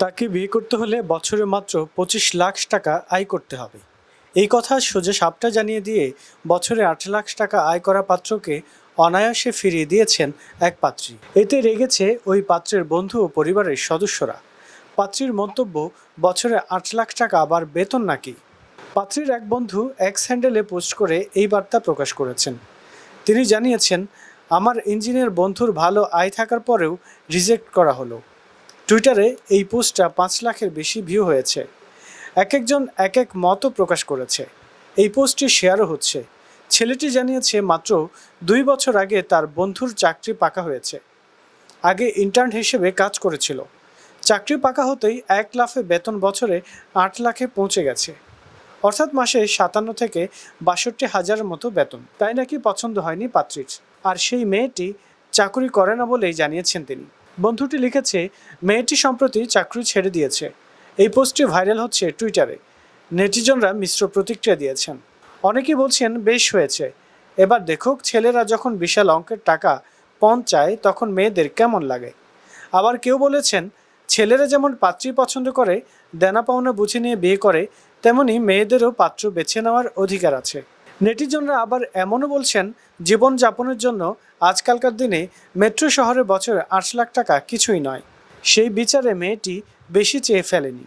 তাকে বিয়ে করতে হলে বছরে মাত্র পঁচিশ লাখ টাকা আয় করতে হবে। এই কথা সোজা সাপটা জানিয়ে দিয়ে বছরে আট লাখ টাকা আয় করা পাত্রকে অনায়াসে ফিরিয়ে দিয়েছেন এক পাত্রী। এতে রেগেছে ওই পাত্রের বন্ধু ও পরিবারের সদস্যরা। পাত্রীর মন্তব্য, বছরে আট লাখ টাকা আবার বেতন নাকি? পাত্রীর এক বন্ধু এক্স হ্যান্ডেলে পোস্ট করে এই বার্তা প্রকাশ করেছেন। তিনি জানিয়েছেন, আমার ইঞ্জিনিয়ার বন্ধুর ভালো আয় থাকার পরেও রিজেক্ট করা হলো। টুইটারে এই পোস্টটা পাঁচ লাখের বেশি ভিউ হয়েছে। এক একজন এক এক মতও প্রকাশ করেছে। এই পোস্টটি শেয়ারও হচ্ছে। ছেলেটি জানিয়েছে, মাত্র দুই বছর আগে তার বন্ধুর চাকরি পাকা হয়েছে। আগে ইন্টার্ন হিসেবে কাজ করেছিল। চাকরি পাকা হতেই এক লাফে বেতন বছরে আট লাখে পৌঁছে গেছে। অর্থাৎ মাসে সাতান্ন থেকে বাষট্টি হাজারের মতো বেতন। তাই নাকি পছন্দ হয়নি পাত্রীর। আর সেই মেয়েটি চাকরি করে না বলেই জানিয়েছেন তিনি। বন্ধুটি লিখেছে, মেয়েটি সম্প্রতি চাকরি ছেড়ে দিয়েছে। এই পোস্টটি ভাইরাল হচ্ছে টুইটারে। নেটিজনরা মিশ্র প্রতিক্রিয়া দিয়েছেন। অনেকেই বলছেন, বেশ হয়েছে। এবার দেখুক, ছেলেরা যখন বিশাল অঙ্কের টাকা পণ চায়, তখন মেয়েদের কেমন লাগে? আবার কেউ বলেছেন, ছেলেরা যেমন পাত্রী পছন্দ করে, দেনা পাওনা বুঝে নিয়ে বিয়ে করে, তেমনি মেয়েদেরও পাত্র বেছে নেওয়ার অধিকার আছে। নেটিজনরা আবার এমনও বলছেন জীবনযাপনের জন্য আজকালকার দিনে মেট্রো শহরে বছরে আট লাখ টাকা কিছুই নয়। সেই বিচারে মেয়েটি বেশি চেয়ে ফেলেনি।